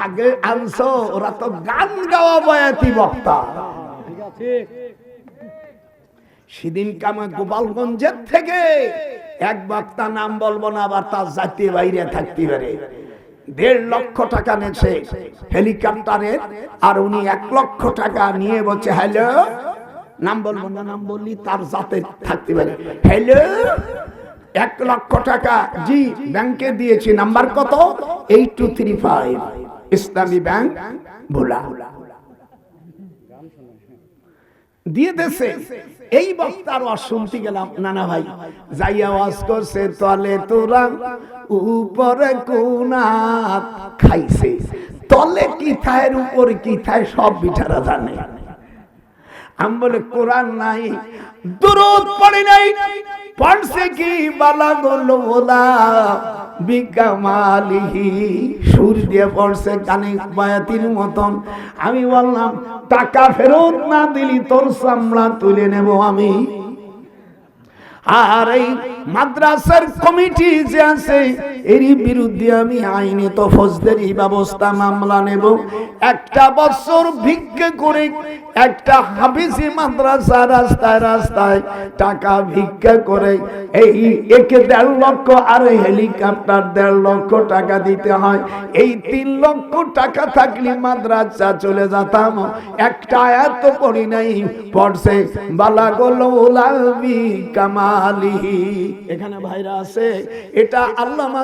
জাগে আনছো, ওরা তো গান গাওয়া বয়াতি বক্তা। সেদিন কামা গোপালগঞ্জের থেকে এক বক্তা নাম বলব না, আবার তার জাতীয় বাইরে থাকতে পারে। দেড় লক্ষ টাকা নেছে হেলিকপ্টারের, আর উনি এক লক্ষ টাকা নিয়ে বলছে, হ্যালো। নাম বলব না, নাম বললি তার জাতে থাকতে পারে। হ্যালো? এক লক্ষ টাকা, জি, ব্যাংকে দিয়েছি, নাম্বার কত? Eight two three five. Islami bank Bhola. দিয়ে দেশে এই বক্তার শুনতে গেলাম, নানা ভাই যাইয়া ওয়াজ করছে তলে তোরা, উপরে কোনাত খাইছে। তলে কি থায়ের, উপর কি থায়, সব বিঠারা জানে। আমি বলে, কোরআন নাই, দুরুদ পড়ে নাই। পড়ছে কি বালা গলো ওলা? বিকামালিহি সুর দিয়ে পড়ছে কানে বায়াতির মতন। আমি বললাম, টাকা ফেরত না দিলি তোর সামলা তুলে নেব আমি। আর এই মাদ্রাসার কমিটি যে আছে এরই বিরুদ্ধে আমি আইনে তো ব্যবস্থা মামলা নেব। একটা বছর ভিক্ষে করে একটা হাফিজি মাদ্রাসা রাস্তায় রাস্তায় টাকা ভিক্ষা করে। এই একে দেড় লক্ষ আর হেলিকপ্টার দেড় লক্ষ টাকা দিতে হয়। এই তিন লক্ষ টাকা থাকলে মাদ্রাসা চলে যেতাম। একটা এত পড়ি নাই, পড়ছে বালা গোল কামালি এখানে ভাইরা আছে, এটা আল্লামা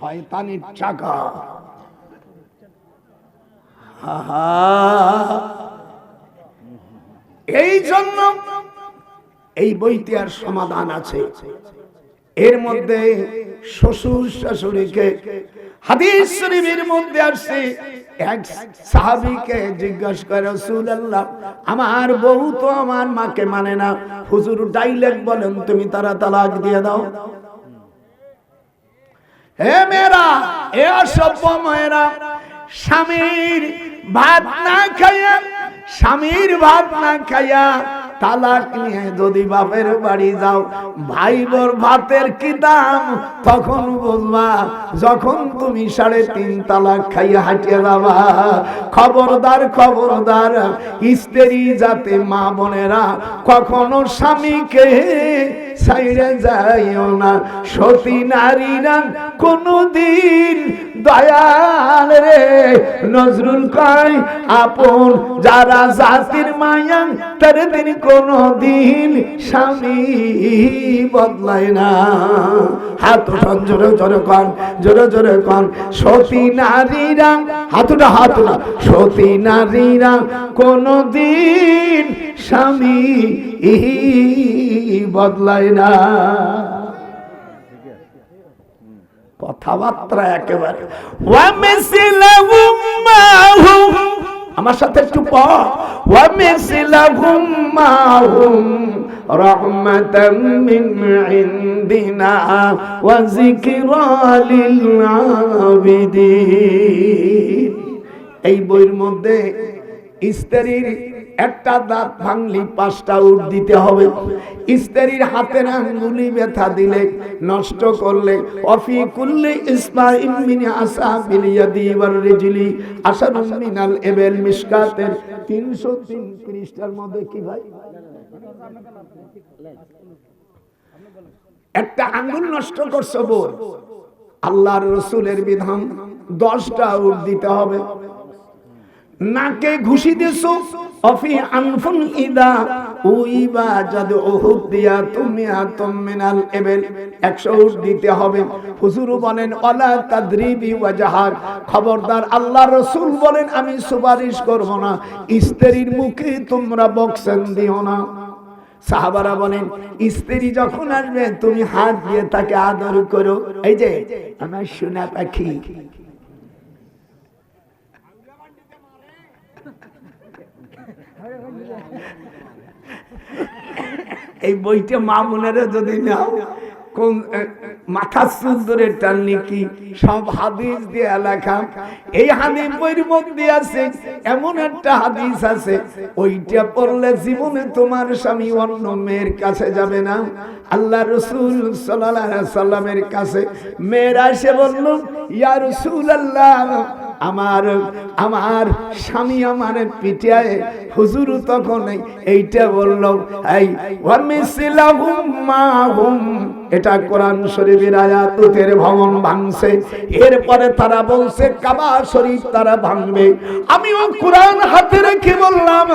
শয়তানের চাকা। এই জন্য এই বইতে আর সমাধান আছে। এর মধ্যে শ্বশুর শাশুড়িকে, হাদিস শরীফের মধ্যে আসছে, এক সাহাবীকে জিজ্ঞাসা করে, রাসূলুল্লাহ, আমার বউ তো আমার মাকে মানে না। হুজুর ডাইলেক্ট বলেন, তুমি তারা তালাক দিয়ে দাও। হে মেয়েরা এ অসভ্য মেয়েরা, স্বামীর ভাত না খাইয়া, স্বামীর ভাত না খাইয়া তালাক নিয়ে যদি বাপের বাড়ি যাও ভাই বোর ভাতের কি দাম? তখন বুঝবা, যখন তুমি সাড়ে তিন তালাক খাইয়া হাঁটিয়ে যাবা, খবরদার খবরদার, স্ত্রী যাতে মা বোনেরা কখনো স্বামীকে সাইরে যাইও না, সতী নারীরা কোনদিন দয়াল রে নজরুল কয় আপন যারা জাতির মায়া, তার দিন কোনো দিন স্বামী বদলায় না। হাত জোরে জোরে কন, জোরে জোরে কন। সতী নারীরা হাতুটা হাত না সতী নারীরা কোনো দিন স্বামী বদলায় না। কথাবার্তা একেবারে। আমার সাথে একটু এই বইয়ের মধ্যে স্ত্রীর একটা দাঁত ভাঙলি পাঁচটা উঠ দিতে হবে। স্ত্রীর হাতের আঙ্গুলি ব্যথা দিলে, নষ্ট করলে। অফি কুল্লি ইসমাইল মিন আসাবিল ইয়াদি ওয়ার রিজলি আসারুম মিনাল এবেল মিশকাতের 303 পৃষ্ঠার মধ্যে কি ভাই? একটা আঙ্গুল নষ্ট করছ বোন আল্লাহর রসুলের বিধান দশটা উঠ দিতে হবে। নাকে ঘুষি দিছো? অফি আনফুন ইদা উইবা জাদ উহুদ দিয়া তুমি আতম মিনাল এবেল 100 উট দিতে হবে। হুজুর বলেন ওয়ালা তাদরিবি ওয়াজাহার। খবরদার আল্লাহ রাসূল বলেন, আমি সুপারিশ করব না। স্ত্রীর মুখে তোমরা বক্সেন দিও না। সাহাবারা বলেন, স্ত্রী যখন আসবে, তুমি হাত দিয়ে তাকে আদর করো। এই যে, আমার সোনা পাখি। এই বইটা মা বোনেরা যদি নাও, কোন সব হাদিস দিয়ে এই হাদিস বইয়ের মধ্যে আছে, এমন একটা হাদিস আছে, ওইটা পড়লে জীবনে তোমার স্বামী অন্য মেয়ের কাছে যাবে না। আল্লাহ রসুল সাল্লামের কাছে মেয়েরা এসে বলল, ইয়া রসুল আল্লাহ আমার আমার স্বামী আমার পিটিয়ায় হুজুর তখন এইটা বলল, এই এটা কোরআন শরীফের আয়াত উতের ভবন ভাঙছে। এরপরে তারা বলছে, কাবা শরীফ তারা ভাঙবে। আমিও কোরআন হাতে রেখে বললাম,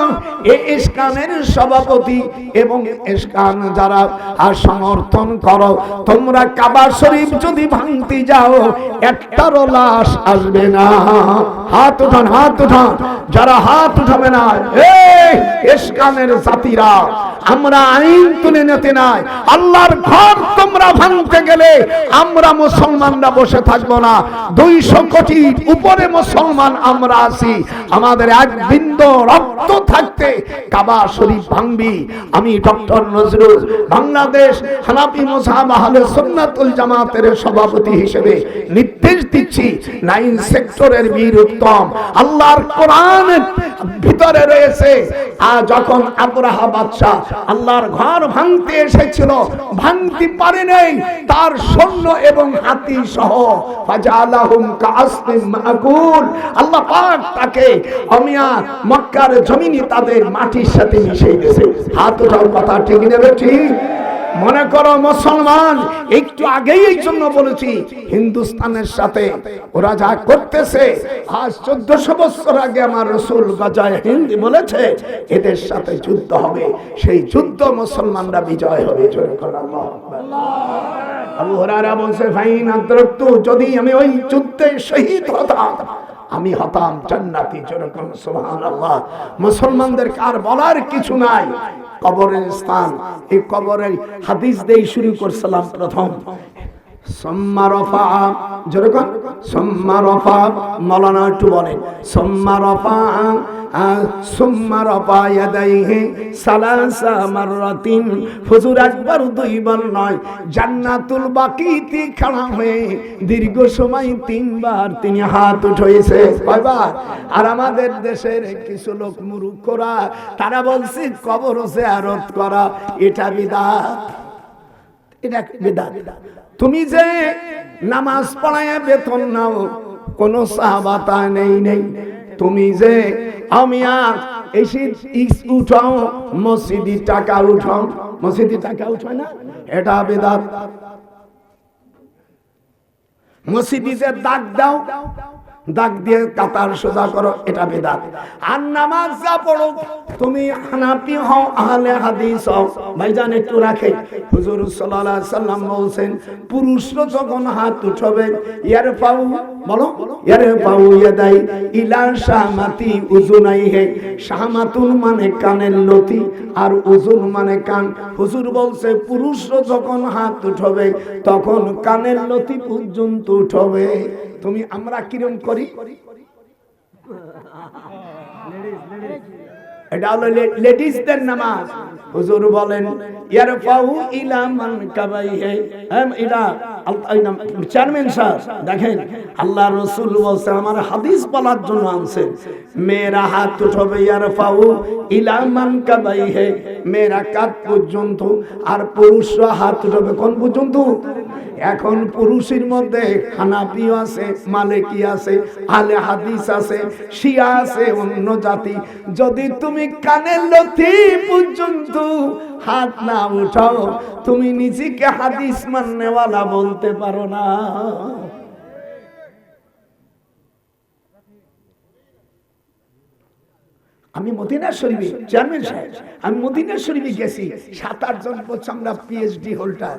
এ ইসকানের সভাপতি এবং ইসকান যারা আর সমর্থন করো, তোমরা কাবা শরীফ যদি ভাঙতে যাও, একটারও লাশ আসবে না। হাত উঠান হাত উঠান। যারা হাত উঠাবে না এই ইসকানের জাতিরা আমরা আইন তুলে নিতে নাই। আল্লাহর ঘর তোমরা ভাঙতে গেলে আমরা মুসলমানরা বসে থাকব না। দুইশো কোটির উপরে মুসলমান আমরা আছি। আমাদের এক বিন্দু রক্ত থাকতে কাবা শরীফ ভাঙবি। আমি ডক্টর নজরুল বাংলাদেশ হানাফি মোসাহাব আহলে সুন্নাতুল জামাতের সভাপতি হিসেবে নির্দেশ দিচ্ছি, নাইন সেক্টরের বীর উত্তম। আল্লাহর কোরআন ভিতরে রয়েছে আর যখন আবরাহা বাদশাহ আল্লাহর ঘর ভাঙতে এসেছিল, ভাঙতে পারে নাই। তার সৈন্য এবং হাতি সহ আল্লাহ পাক তাকে অমিয়া মক্কার জমিনে তাদের মাটির সাথে মিশে গেছে হাত কথা ঠিক নেবে ঠিক? মনে করো মুসলমান, একটু আগেই এই জন্য বলেছি, হিন্দুস্তানের সাথে ওরা যা করতেছে, আজ চোদ্দশো বছর আগে আমার রসুল গজায় হিন্দি বলেছে, এদের সাথে যুদ্ধ হবে। সেই যুদ্ধ মুসলমানরা বিজয় হবে আবু হুরায়রা বলছে, ফাইন আদ্রক্তু, যদি আমি ওই যুদ্ধে শহীদ হতাম আমি হতাম, জান্নাতি যেরকম আল্লাহ মুসলমানদের আর বলার কিছু নাই। কবরের স্থান, এই কবরের হাদিস দিয়ে শুরু করছিলাম প্রথম। সম্মা রফা যেরকম সম্মা রফা একটু বলেন। সম্মা রফা সুম্মা রফা ইয়াদাইহি সালাসা মাররাতিন। হুজুর একবার দুইবার নয়, জান্নাতুল বাকিতে খাড়া হয়ে দীর্ঘ সময় তিনবার তিনি হাত কয়বার? আর আমাদের দেশের কিছু লোক মুরুক্ষরা তারা বলছে, কবর আরত করা, এটা বিদাত। এটা বিদাত। তুমি যে নামাজ পড়ায় বেতন নাও, কোন সাহাবাতা নেই নেই। তুমি যে আমি আর এসে উঠাও, মসজিদি টাকা উঠাও। মসজিদি টাকা উঠায় না? এটা বেদাত। মসজিদি যে দাগ দাও দাগ দিয়ে কাতার সোজা করো, এটা বেদাত। আর নামাজ যা পড়ো, তুমি হানাপি হও, আহলে হাদিস হও। ভাইজান, একটু রাখে। হুজুর সাল্লাল্লাহু সাল্লাম বলছেন পুরুষরা যখন হাত উঠাবে ইয়ার পাউ বলো ইয়ার পাউ ইয়াদাই ইলা শামাতি উজুনাই হে শামাতুন মানে কানের লতি আর উজুন মানে কান। হুজুর বলছে পুরুষরা যখন হাত উঠাবে, তখন কানের লতি পর্যন্ত উঠবে। তুমি, আমরা কিরম করি? এটা হলো লেডিসদের নামাজ। হুজুর বলেন ইলা মান কাবাইহে। এম এটা চেয়ারম্যান স্যার দেখেন আল্লাহ রসুল বলছে আমার হাদিস বলার জন্য আনছেন। মেয়েরা হাত উঠবে ইয়ার পাউ ইলা মান কাবাইহে। মেয়েরা কাত পর্যন্ত আর পুরুষরা হাত উঠবে কোন পর্যন্ত? এখন পুরুষের মধ্যে হানাফিও আছে, মালিকি আছে আলে হাদিস আছে, শিয়া আছে, অন্য জাতি। যদি তুমি কানের লথি পর্যন্ত হাত না উঠাও, তুমি নিজেকে হাদিস মাননেওয়ালা বলতে পারো না। আমি মদিনা শরীফে চেয়ারম্যান সাহেব, আমি মদিনা শরীফে গেছি, সাত আট জন বলছে আমরা পিএইচডি হোল্ডার।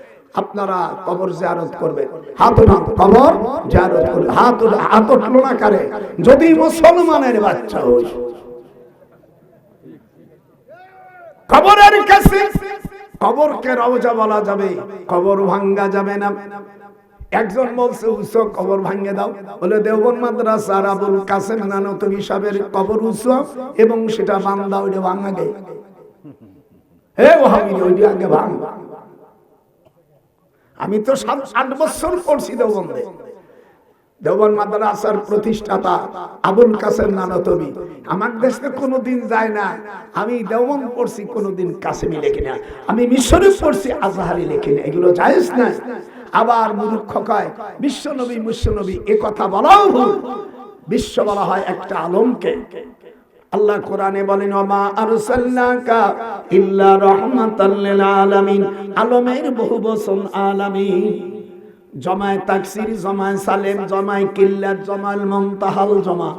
আপনারা কবর জিয়ারত করবেন। হাত কবর জিয়ারত করবেন। হাত হাত উঠল না কারে যদি মুসলমানের বাচ্চা হই কবরের কাছে কবরকে রওজা বলা যাবে, কবর ভাঙ্গা যাবে না। একজন বলছে উৎস কবর ভাঙ্গে দাও। বলে দেওবন মাদ্রাসার আবুল কাসেম নানতবি সাহেবের কবর উৎস এবং সেটা বান্দা ওইটা ভাঙ্গা গে। হে ওহাবি ওইটা আগে ভাঙ। আমি তো সাত, আট বছর পড়ছি দেওবন্দে। দেওবন মাদ্রাসার প্রতিষ্ঠাতা আবুল কাসেম নানতবি। আমার দেশে কোনোদিন যায় না। আমি দেওবন পড়ছি, কোনোদিন কাসেমি লেখি না। আমি মিশরে পড়ছি, আজহারি লেখি না। এগুলো জায়েজ না। আবার মূর্খ কয় বিশ্বনবী মুশ্বনবী এ কথা বলাও ভুল। বিশ্ব বলা হয় একটা আলমকে। আল্লাহ কোরআনে বলেন, ওমা আরসালনাকা ইল্লা রাহমাতাল লিল আলামিন। আলমের বহু বচন আলামিন। জমায় তাকসির, জমায় সালেম, জমায় কিল্লাত জমাল মমতাহাল জমা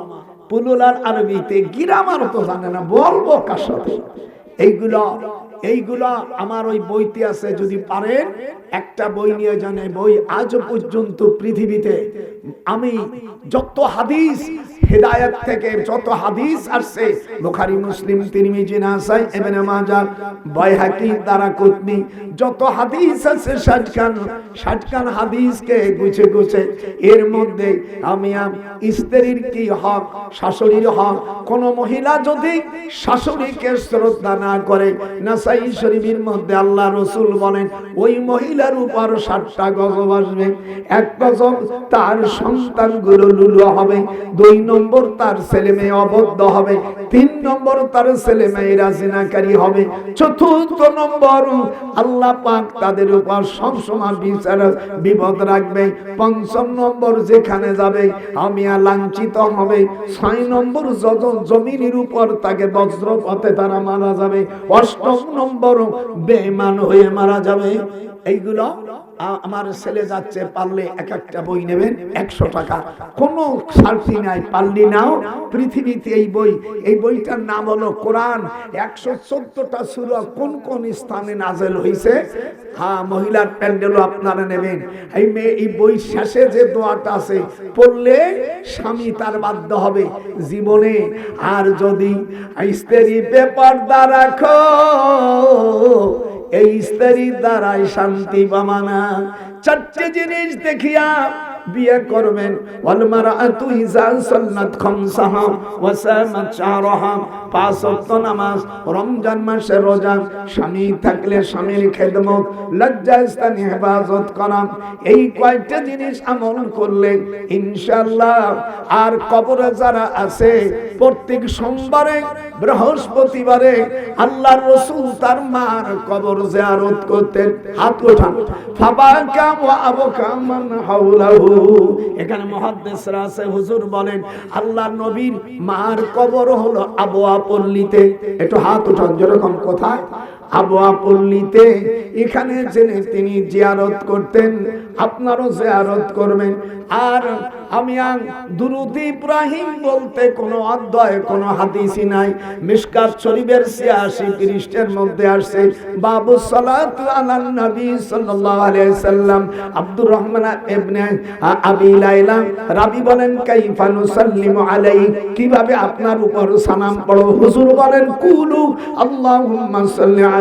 পুলুলার আরবিতে গিরামার তো জানে না, বলব কার সাথে? এইগুলো এইগুলো আমার ওই বইতে আছে, যদি পারেন, একটা বই নিয়ে জানে বই আজ পর্যন্ত পৃথিবীতে আমি যত হাদিস হেদায়েত থেকে যত হাদিস আসছে, বুখারী, মুসলিম, তিরমিজি, নাসাই, ইবনে মাজাহ, বাইহাকি দারাকুতনি যত হাদিস আছে ষাটখান ষাটখান হাদিসকে গুছে গুছে, এর মধ্যে আমি স্ত্রীর কি হক, শাশুড়ির হক, কোন মহিলা যদি শাশুড়িকে শ্রদ্ধা না করে, নাসাই শরীফের মধ্যে আল্লাহ রসুল বলেন, ওই মহিলার উপর ষাটটা গজব আসবে। এক গজব তার সন্তানগুলো লুলো হবে, দুই নম্বর তার ছেলে মেয়ে অবদ্ধ হবে, তিন নম্বর তার ছেলে মেয়েরা জিনাকারী হবে, চতুর্থ নম্বর আল্লাহ পাক তাদের উপর সবসময় বিচার, বিপদ রাখবে, পঞ্চম নম্বর যেখানে যাবে, আমি লাঞ্ছিত হবে, ছয় নম্বর যত জমিনের উপর তাকে বজ্রপথে তারা মারা যাবে, অষ্টম নম্বর বেমান হয়ে মারা যাবে, এইগুলো আমার ছেলে যাচ্ছে, পারলে এক একটা বই নেবেন, একশো টাকা। কোনো সার্ফি নাই, পারলি নাও। পৃথিবীতে এই বই, এই বইটার নাম হলো কোরআন। একশো চোদ্দটা সুরা কোন কোন স্থানে নাজেল হয়েছে হ্যাঁ মহিলার প্যান্ডেলও আপনারা নেবেন। এই মেয়ে এই বই শেষে যে দোয়াটা আছে, পড়লে স্বামী তার বাধ্য হবে জীবনে। আর যদি স্ত্রী পেপার দ্বারা এই স্ত্রীর দ্বারাই শান্তি পামানা চারটে জিনিস দেখিয়া বিয়ে করবেন। ওয়াল মারাতু ইজা সাল্লাত খামসাহা ওয়া সামাত পাঁচ ওয়াক্ত নামাজ, রমজান মাসে রোজা। স্বামী থাকলে স্বামীর খেদমত স্থানে হেফাজত এই জিনিস আমল করলে ইনশাআল্লাহ আর কবরে যারা আছে, প্রত্যেক সোমবারে বৃহস্পতিবারে আল্লাহর রসুল তার মার কবর জিয়ারত করতেন, হাত ওঠান। ফাবাকা ওয়া আবকা হাওলাহু। এখানে মুহাদ্দিসরা আছে, হুজুর বলেন, আল্লাহর নবীর মার কবর হলো আবওয়া পল্লীতে। একটু হাত ওঠান, যেরকম কোথায়? আবওয়া পল্লীতে এখানে জেনে তিনি জিয়ারত করতেন, আপনারও জিয়ারত করবেন। আর আমি দুরুদ ইব্রাহিম বলতে কোনো অধ্যায় কোনো হাদিসই নাই। মিশকাত শরীফের 86 পৃষ্ঠার মধ্যে আসছে, বাবু সালাত আলান নবী সাল্লাল্লাহু আলাইহি সাল্লাম আব্দুর রহমান ইবনে আবি লাইলা রাবি বলেন, কাইফা নুসাল্লিমু আলাইহি। কীভাবে আপনার উপর সালাম পড়ো? হুজুর বলেন, কুলু আল্লাহুম্মা সাল্লি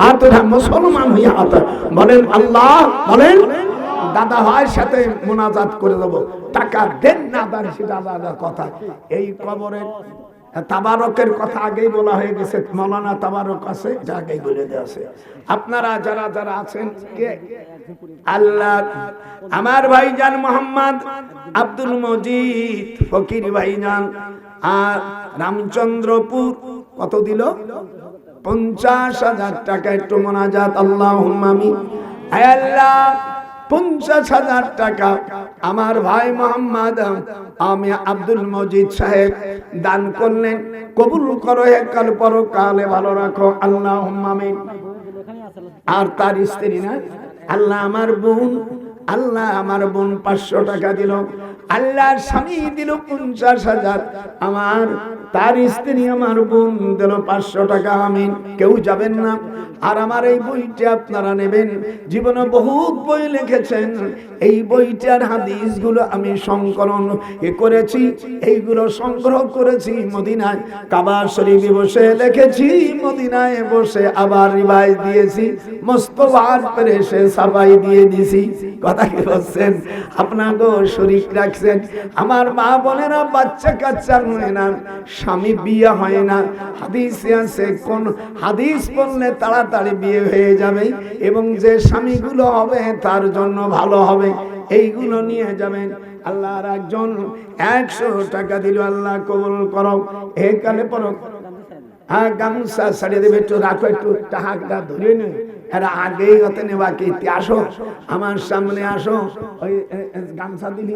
হাত উঠা মুসলমান হইয়া হাত বলেন, আল্লাহ, বলেন, দাদা ভাইয়ের সাথে মোনাজাত করে দেবো। টাকা দেন না দেন সেটা আলাদা কথা। এই কবরের তাবারকের কথা আগেই বলা হয়ে গেছে, মৌলানা তাবারক আছে এটা আগেই বলে দেওয়া আছে। আপনারা যারা যারা আছেন, কে? আল্লাহ, আমার ভাইজান মোহাম্মদ আব্দুল মজিদ, ফকির ভাইজান, আর রামচন্দ্রপুর, কত দিল? পঞ্চাশ হাজার টাকা একটু মোনাজাত আল্লাহ আমি আল্লাহ, পঞ্চাশ হাজার টাকা আমার ভাই মোহাম্মদ, আমি আব্দুল মজিদ সাহেব দান করলেন। কবুল করো কাল পর কালে ভালো রাখো আল্লাহ আমিন। আর তার স্ত্রী না? আল্লাহ আমার বোন, আল্লাহ আমার বোন পাঁচশো টাকা দিল। আল্লাহর স্বামী দিল পঞ্চাশ হাজার। আমার তার স্ত্রী আমার বোন দিল পাঁচশো টাকা, আমিন। কেউ যাবেন না। আর আমার এই বইটা আপনারা নেবেন। জীবনে বহুত বই লিখেছেন। এই বইটার হাদিসগুলো আমি সংকলন করেছি। এইগুলো সংগ্রহ করেছি মদিনায়। কাবা শরীফে বসে লিখেছি। মদিনায় বসে আবার রিভাইজ দিয়েছি। মোস্তফার পেরেসে সাফাই দিয়ে দিছি কথা কি বলছেন? আপনাকে শরীর রাখছেন। আমার মা বোনেরা বাচ্চা কাচ্চা হয় না স্বামী বিয়ে হয় না। হাদিসে আছে, কোন হাদিস পড়লে তাড়াতাড়ি বিয়ে হয়ে যাবে এবং যে স্বামীগুলো হবে তার জন্য ভালো হবে। এইগুলো নিয়ে যাবেন। আল্লাহর একজন একশো টাকা দিল, আল্লাহ কবুল করো। এ কালে পর হ্যাঁ গামছা ছাড়িয়ে দেবে, একটু রাখো, একটু টাহাটা ধরে নে। এরা আগেই হতে নেবা কি? আসো, আমার সামনে গামছা দিলি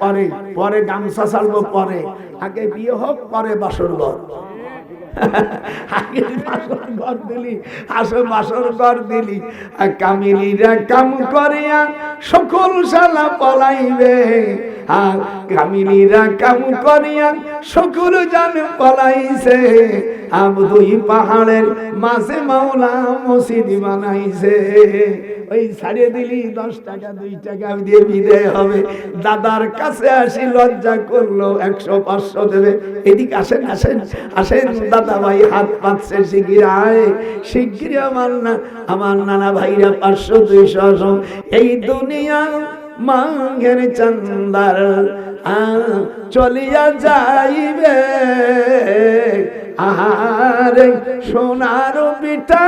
পরে পরে গামছা ছাড়বো, পরে। আগে বিয়ে হোক, পরে বাসর ঘর। আগে বাসর ঘর দিলি, আসো বাসর ঘর দিলি। কামিনীরা কাম করিয়া সকল শালা পলাইবে। আর কামিনীরা কাম করিয়া সকল জান পলাইছে। আব দুই পাহাড়ের মাঝে মাওলা মসজিদ বানাইছে। ওই ছাড়িয়ে দিলি দশ টাকা, দুই টাকা দিয়ে বিদায় হবে। দাদার কাছে আসি, লজ্জা করল, একশো, পাঁচশো দেবে। এদিকে আসেন আসেন আসেন দাদা ভাই হাত পাচ্ছে শিগির আয়। শিগগির আমার না, আমার নানা ভাইরা পাঁচশো, দুইশো এই দুনিয়া মাঘের চন্দার চলিয়া যাইবে। আহারে সোনার বিটা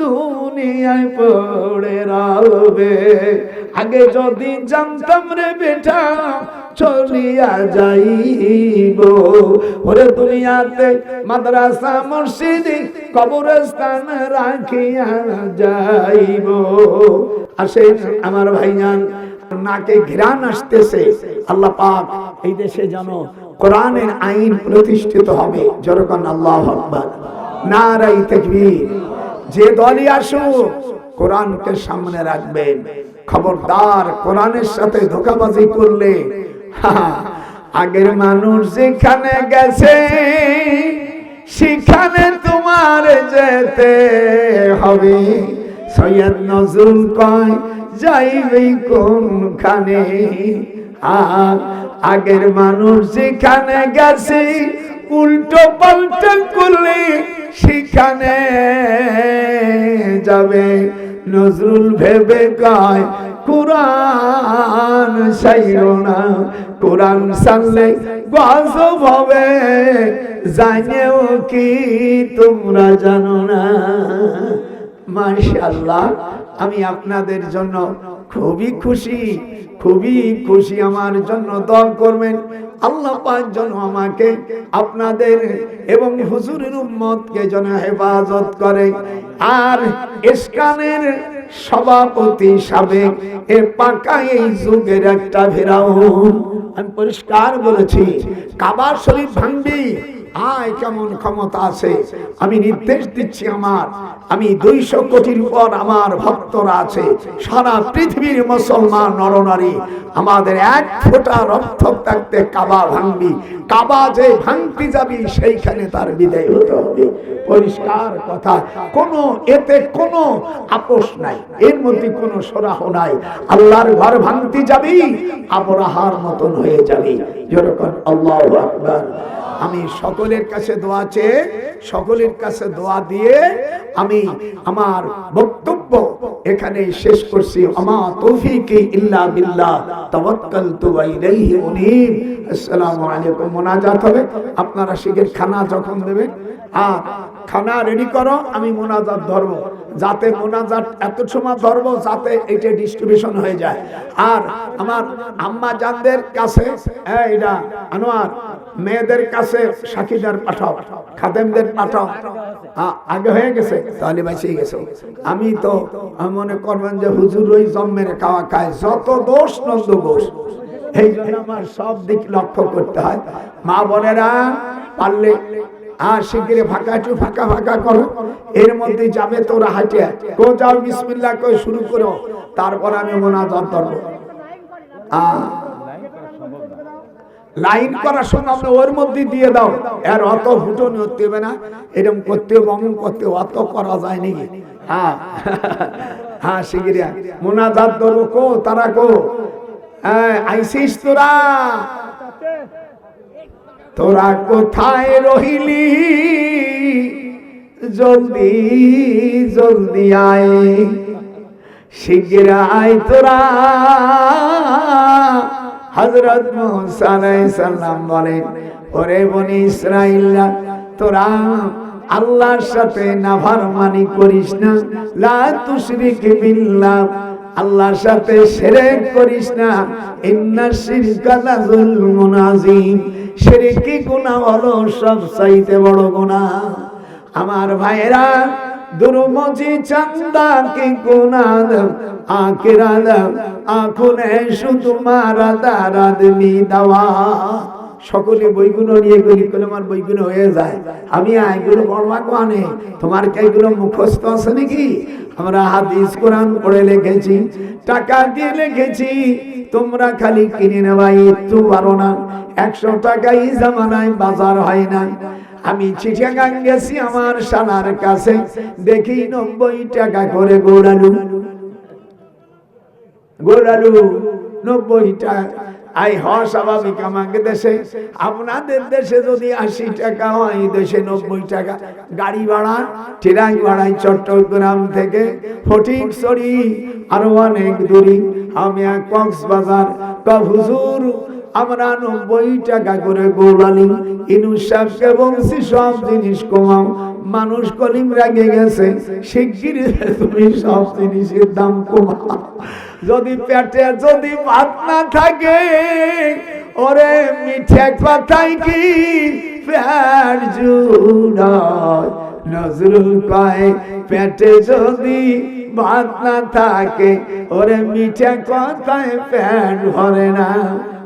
দুনিয়ায় পড়ে রবে আগে যদি জানতাম রে বেটা চলিয়া যাইব। ওরে দুনিয়াতে মাদ্রাসা, মসজিদ, কবরস্থান রাখিয়া যাইব। আসেন আমার ভাইজান নাকে ঘিরান আসতেছে। আল্লাহ পাক এই দেশে যেন কোরআনের আইন প্রতিষ্ঠিত হবে। জরকান আল্লাহ আকবার। নারাই তাকবীর। যে দলই আসুক, কোরআনকে সামনে রাখবেন। খবরদার কোরআনের সাথে ধোকাবাজি করলে আগের মানুষ যেখানে গেছে, সেখানে তোমার যেতে হবে। সৈয়দ নজরুল কয় যাইবে কোনখানে? আর আগের মানুষ যেখানে গেছে, উল্টো পাল্টা করলে সেখানে যাবে। নজরুল ভেবে কয়, কোরআন সাইল না, কোরআন সানলে গজব হবে। জানেও কি তোমরা জানো না? মাশাআল্লাহ আমি আপনাদের জন্য খুবই খুশি খুবই খুশি আমার জন্য দল করবেন। আল্লাহ পাক আমাকে আপনাদের এবং হুজুরের উম্মতকে যেন হেফাজত করে। আর ইসকানের সভাপতি সাবেক এ পাকা এই যুগের একটা ফেরাউন। আমি পরিষ্কার বলেছি কাবার শরীফ ভাঙবি আয় কেমন ক্ষমতা আছে? আমি নির্দেশ দিচ্ছি আমার। আমি দুইশো কোটির আমার ভক্তরা আছে। সারা পৃথিবীর মুসলমান নরনারী, আমাদের এক রক্ত থাকতে কাবা ভাঙবি। কাবা যে ভাঙতে যাবি, সেইখানে তার বিদায় হতে হবে। পরিষ্কার কথা, কোনো এতে কোনো আপোষ নাই। এর মধ্যে কোনো সরাহ নাই। আল্লাহর ঘর ভাঙতে যাবি, আবরাহার মতন হয়ে যাবি। যেরকম আল্লাহ আকবার। আমি সকলের কাছে দোয়া চেয়ে, সকলের কাছে দোয়া দিয়ে আমি আমার বক্তব্য এখানে শেষ করছি। আমা তৌফিকি ইল্লা বিল্লাহ। তাওয়াক্কালতু ওয়া ইলাইহি উনীব আসসালামু আলাইকুম। মোনাজাত হবে। আপনারা শিখের খানা যখন দেবেন, আর খানা রেডি করো, আমি মোনাজাত ধরবো। যাতে মোনাজাত এত সময় ধরবো যাতে এটা ডিস্ট্রিবিউশন হয়ে যায়। আর আমার আম্মা জানদের কাছে, এই এটা আনোয়ার মেয়েদের কাছে সাকিদার পাঠাও, খাদেমদের পাঠাও। আগে হয়ে গেছে, তাহলে বাঁচিয়ে গেছে। আমি তো মনে করবেন যে হুজুর ওই জন্মের খাওয়া খায় যত দোষ, নন্দ দোষ, এই জন্য আমার সব দিক লক্ষ্য করতে হয়। মা বোনেরা, পারলে আর শিগগিরে ফাঁকা একটু ফাঁকা ফাঁকা করো, এর মধ্যে যাবে তোরা হাঁটে। কো যাও, বিসমিল্লাহ করে শুরু করো। তারপর আমি মোনাজাত ধরবো। আহ লাইন করার সময় আপনি ওর মধ্যে দিয়ে দাও। এর অত ফুটনি হতে হবে না। এরকম করতে অমন করতে অত করা যায় নাকি? হ্যাঁ। হ্যাঁ শিগিরিয়া মোনাজাত ধরবো কো তারা কো। হ্যাঁ, আইসিস তোরা। তোরা কোথায় রহিলি? জলদি জলদি আয়। শিগগির আয় তোরা। হজরত সালাম বলেন ওরে বনি ইসরাইলরা তোরা আল্লাহর সাথে নাফরমানি করিস না। লা তুশরিক বিল্লাহ, আল্লাহর সাথে শিরক করিস না। ইন্না শিরকা লা যুলমুন আযীম, শিরকি গুনাহ হলো সবচাইতে বড় গুনাহ। আমার ভাইরা দুর্মজি চন্দা কি গুনাদ আকিরাদ আখুনে শুধু মারা দারাদমি দাওয়া। সকলে বইগুলো নিয়ে গেলি আমার বইগুলো হয়ে যায়। আমি আইগুলো পড়বা কোয়ানে তোমার কি এগুলো মুখস্থ আছে নাকি? আমরা হাদিস, কোরআন পড়ে লিখেছি, টাকা দিয়ে লিখেছি। তোমরা খালি কিনে নেওয়া, একটু পারো না। একশো টাকাই জামানায় বাজার হয় না। আমি চিঠিয়াগান গেছি আমার সালার কাছে। দেখি নব্বই টাকা করে গোড়ালু গোড়ালু নব্বই টাকা। আই হওয়া স্বাভাবিক আমাকে দেশে। আপনাদের দেশে যদি আশি টাকা হয়, দেশে নব্বই টাকা। গাড়ি ভাড়া ট্রেন ভাড়ায় চট্টগ্রাম থেকে ফটিকছড়ি আরও অনেক দূরি। আমি এক কক্সবাজার। হুজুর আমরা নব্বই টাকা করে গৌরালি, ইনু বলছি সব জিনিস কমাও। মানুষ কলিম রাগে গেছে, শিগগির তুমি সব জিনিসের দাম কমাও। যদি পেটে যদি ভাত না থাকে, ওরে মিঠে কথাই কি পেট জুড়ায়? নজরুল কয়, পেটে যদি ভাত না থাকে, ওরে মিঠে কথায় পেট ভরে না।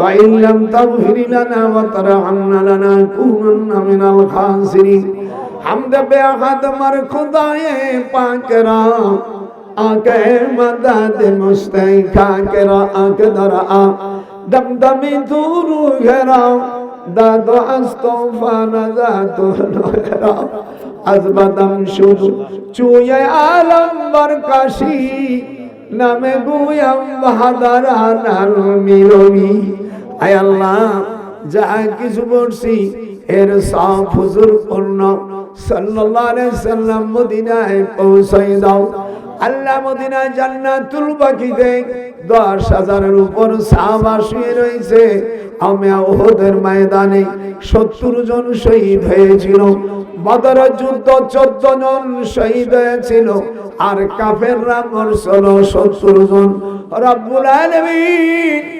وإن لم تغفر لنا وترحمنا لنكونن من الخاسرين۔ حمد بے خدمر خدائے پاکرا آنکھے مدد مستحقا کرا آنکھ آ۔ دم دمی دورو گھرا۔ دادو از توفان دادو نگرا از بدم شد چوئے عالم برکاشی নামে গুয়াম বাহাদারানার মিলমি আয় আল্লাহ, যা কিছু বলছি এর সব হুজুর পূর্ণ। সাল্লাল্লাহু আলাইহি সাল্লাম মদিনায় পৌঁছাই দাও। আল্লাহ মদিনা জান্নাতুল বাকিতে দশ হাজারের উপর সাহাবা রয়েছে। আমি ওহদের ময়দানে সত্তর জন শহীদ হয়েছিল বদর যুদ্ধ চোদ্দ জন শহীদ হয়েছিল, আর কাফেররা মরছিল সত্তর জন। রব্বুল আলামিন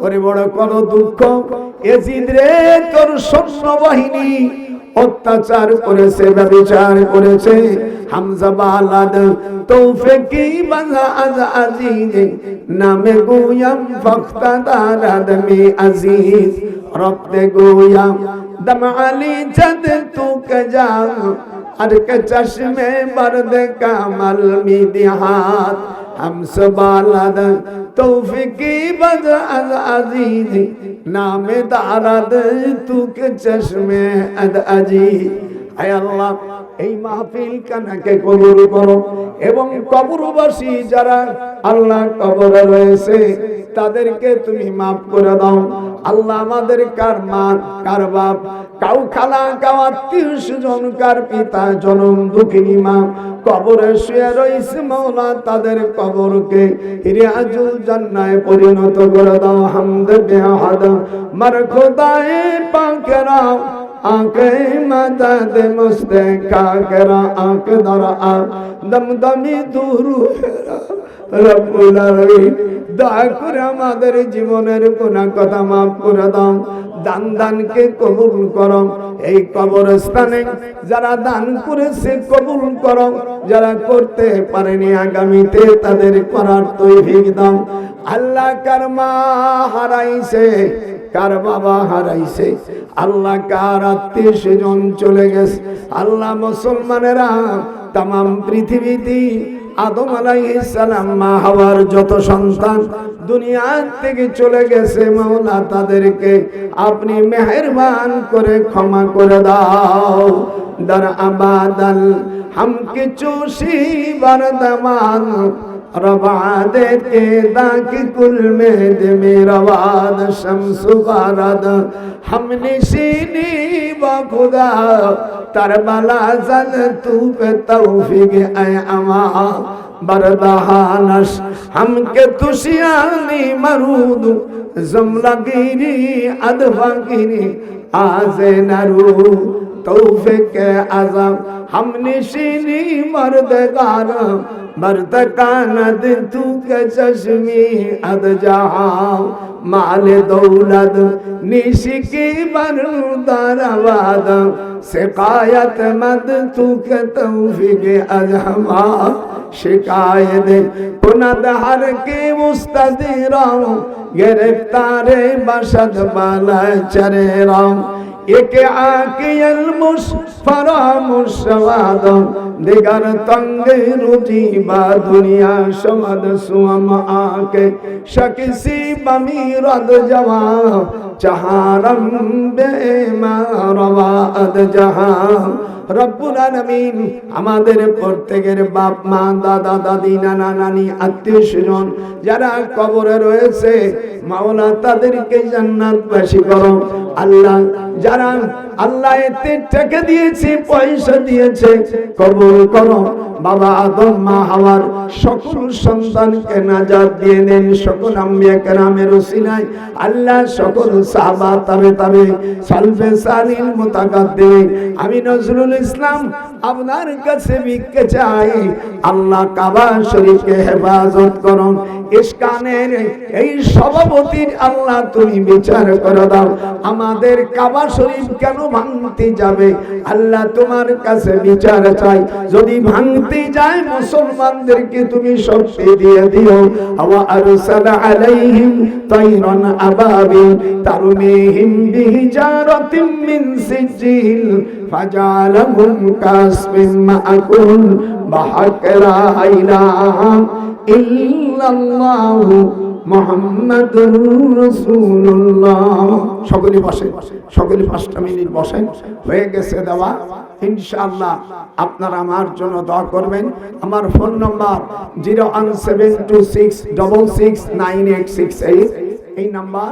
ওরে বড় কোন দুঃখ। এজিদ রে, তোর সৈন্য বাহিনী অত্যাচার করেছে, ব্যবচার করেছে। হামজা বালাদ নামে গুয়াম রব্বে গুয়াম আর কে চশমে বরদ কামল মি দিহাত। हमसे बालद तौफिकी बज अज अजीज नाम दारद तू के चश्मे अद अजी अय अल्लाह এই মাহফিল কানাকে কবুল করো এবং কবরবাসী যারা আল্লাহ কবরে রয়েছে, তাদেরকে তুমি মাফ করে দাও। আল্লাহ আমাদের কার মা, কার বাপ, কাউ খালা, কাউ আত্মীয় স্বজন, কার পিতা, জনম, দুঃখিনী মা, কবরে শুয়ে রয়েছে মৌলা তাদের কবরকে রিয়াজুল জান্নায় পরিণত করে দাও। হামদ বেহাদ, মার খোদায়ে পাকেরাও आंखे آنکھیں مدد مستقا کرا، آنکھ در آنکھ دم دمی دورو رب العالمین، دعا করে مادر জীবনের গুনাহ کتا ماب করে দান দানকে কবুল করো। এই কবরস্থানে যারা দান করেছে, কবুল করো। যারা করতে পারেনি আগামীতে তাদের করার তৌফিক দাও। আল্লাহ কার মা হারাইছে, কার বাবা হারাইছে, আল্লাহ কার আত্মীয় স্বজন চলে গেছে। আল্লাহ মুসলমানেরা তাম পৃথিবীতে আদম আলাইহিসসালাম মা হাওয়ার যত সন্তান দুনিয়া থেকে চলে গেছে মাওলা, তাদেরকে আপনি মেহেরবান করে ক্ষমা করে দাও। দর আবাদাল হামকে চোষি বরদমান रबाद के दाक कुल में दे मेरा वाद शम्स बारद हमने सीनी व खुदा तरबला जल तू पे तौफीक ऐ अमा बरदहानस हमके तुशियानी मरूद जमलगिरी अदफगिरी आजे नरू توفیق عظم، ہم نشینی مردگار، مرد کا کاند تو کے چشمی اد جہاں، مال دولت نیشی کی بردار وادم سقایت مد تو کے توفیق اعظم شکایت پند ہر کی مستدی مستدیرہ گرفتار بشد بالا چرے رام۔ একে মুস ফরামুসওয়াদ দিগার তঙ্গে রুজি, বা দুনিয়া সমাদ সুম আকে। শকিসি বমিরদ জওয়া, চাহারম বেমারওয়াদ জাহা। রব্বুল আলামিন আমাদের প্রত্যেকের বাপ, মা, দাদা, দাদি, নানা, নানি, আত্মীয় স্বজন যারা কবরে রয়েছে, মাওলা তাদেরকে জান্নাতবাসী করো। আল্লাহ যারা আল্লাহ এতে টাকা দিয়েছে, পয়সা দিয়েছে কবর করো। বাবা আদম, মা হাওয়ার সকল সন্তানকে নাজাত দিয়ে নেন। সকল আম্বিয়া কেরামের ওসিলায় আল্লাহ সকল সাহাবা তাবে তাবে সালফে সালিন মুতাকাদ্দিমিন আমি নজরুল ইসলাম আপনার কাছে ভিক্ষে চাই। আল্লাহ কাবা শরীফকে হেফাজত করুন। ইসকানের এই সভাপতির আল্লাহ তুমি বিচার করে দাও। আমাদের কাবা শরীফ কেন ভাঙতে যাবে? আল্লাহ তোমার কাছে বিচার চাই। যদি ভাঙতে যায়, মুসলমানদেরকে তুমি শক্তি দিয়ে দিও। আওয়া আরসালা আলাইহিম তাইরান আবাবিল তারমিহিম বিহিজারাতিম মিন সিজিল ফাজালাহুম কাসফিন মাআকুল বাহাকরা ইলাহা ইল্লাল্লাহু মোহাম্মদুর রাসূলুল্লাহ সকলে বসে, সকলে পাঁচটা মিনিট বসেন হয়ে গেছে দেওয়া। ইনশাআল্লাহ আপনারা আমার জন্য দোয়া করবেন। আমার phone number zero one seven two six double six nine eight six eight. এই নাম্বার